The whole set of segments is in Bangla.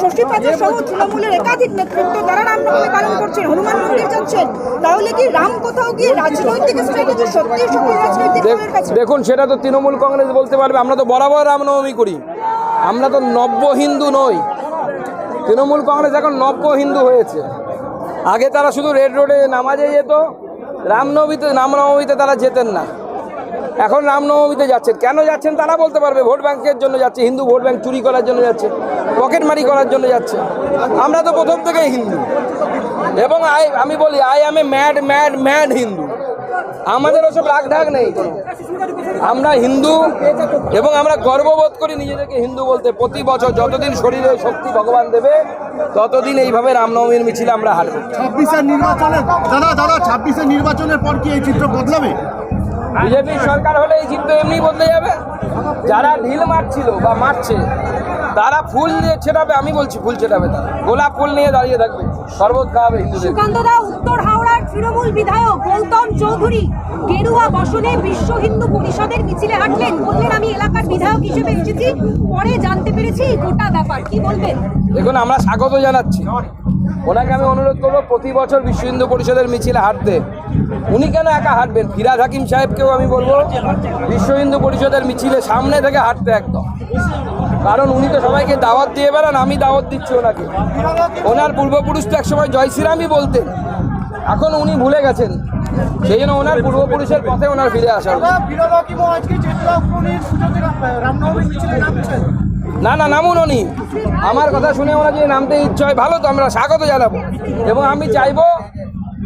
ষষ্ঠী পাচার সহ তৃণমূলের একাধিক নেতৃত্ব পালন করছেন। হনুমান মন্দির যাচ্ছেন। তাহলে কি রাম কোথাও গিয়ে রাজনৈতিক দেখুন সেটা তো তৃণমূল কংগ্রেস বলতে পারবে। আমরা তো বরাবর রামনবমী করি। আমরা তো নব্য হিন্দু নই। তৃণমূল কংগ্রেস এখন নব্য হিন্দু হয়েছে। আগে তারা শুধু রেড রোডে নামাজে যেত, রামনবমীতে রামনবমীতে তারা যেতেন না। এখন রামনবমীতে যাচ্ছেন। কেন যাচ্ছেন তারা বলতে পারবে, ভোট ব্যাংকের জন্য যাচ্ছে, হিন্দু ভোট ব্যাংক চুরি করার জন্য যাচ্ছে পকেটমারি করার জন্য যাচ্ছে। আমরা তো প্রথম থেকেই হিন্দু। এবং আই, আমি বলি, I am a mad mad mad Hindu আমাদের ওসব রাগ ঢাক নেই। আমরা হিন্দু এবং আমরা গর্ববোধ করি নিজেদেরকে হিন্দু বলতে। প্রতি বছর যতদিন শরীরে শক্তি ভগবান দেবে ততদিন এইভাবে রামনবমীর মিছিলে আমরা হারবো ছাব্বিশের নির্বাচনের দাদা দাদা ছাব্বিশের নির্বাচনের পর কি এই চিত্র বদলাবে? বিজেপি সরকার হলে এই চিত্র এমনি বদলে যাবে। যারা ঢিল মারছিল বা মারছে তারা ফুল নিয়ে ছেটাবে আমি বলছি ফুল ছেটাবে তারা গোলাপ ফুল নিয়ে দাঁড়িয়ে থাকবে। শরবত খাওয়াবে হিন্দুদের। সুকান্তদা উত্তর হাওড়ার তৃণমূল বিধায়ক গৌতম চৌধুরী গেরুয়া বসনে বিশ্ব হিন্দু পরিষদের মিছিলে হাঁটলেন। বললেন আমি এলাকার বিধায়ক হিসেবে এসেছি পরে জানতে পেরেছি গোটা ব্যাপার। কি বলবেন? দেখুন আমরা স্বাগত জানাচ্ছি। ওনাকে আমি অনুরোধ করব প্রতি বছর বিশ্ব হিন্দু পরিষদের মিছিলে হাঁটতে। উনি কেন একা হাঁটবেন? ফিরাজ হাকিম সাহেবকেও আমি বলব বিশ্ব হিন্দু পরিষদের মিছিলে সামনে থেকে হাঁটতে একদম। কারণ উনি তো সবাইকে দাওয়াত দিয়ে বেড়ান আমি দাওয়াত দিচ্ছি ওনাকে। ওনার পূর্বপুরুষ তো একসময় জয় শ্রীরামই বলতেন। এখন উনি ভুলে গেছেন। সেই জন্য ওনার পূর্বপুরুষের পথে ওনার ফিরে আসা না না নামুন উনি। আমার কথা শুনে ওরা যদি নামতে ইচ্ছা হয় ভালো তো আমরা স্বাগত জানাব। এবং আমি চাইব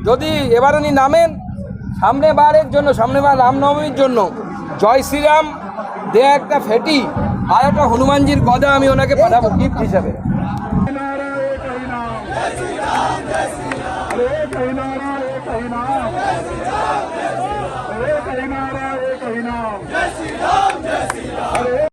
যদি এবার উনি নামেন সামনে বারের জন্য সামনে বার রামনবমীর জন্য জয় শ্রীরাম দেয়া একটা ফেটি আর একটা হনুমানজির গদা আমি ওনাকে পাঠাবো গিফট হিসাবে। एक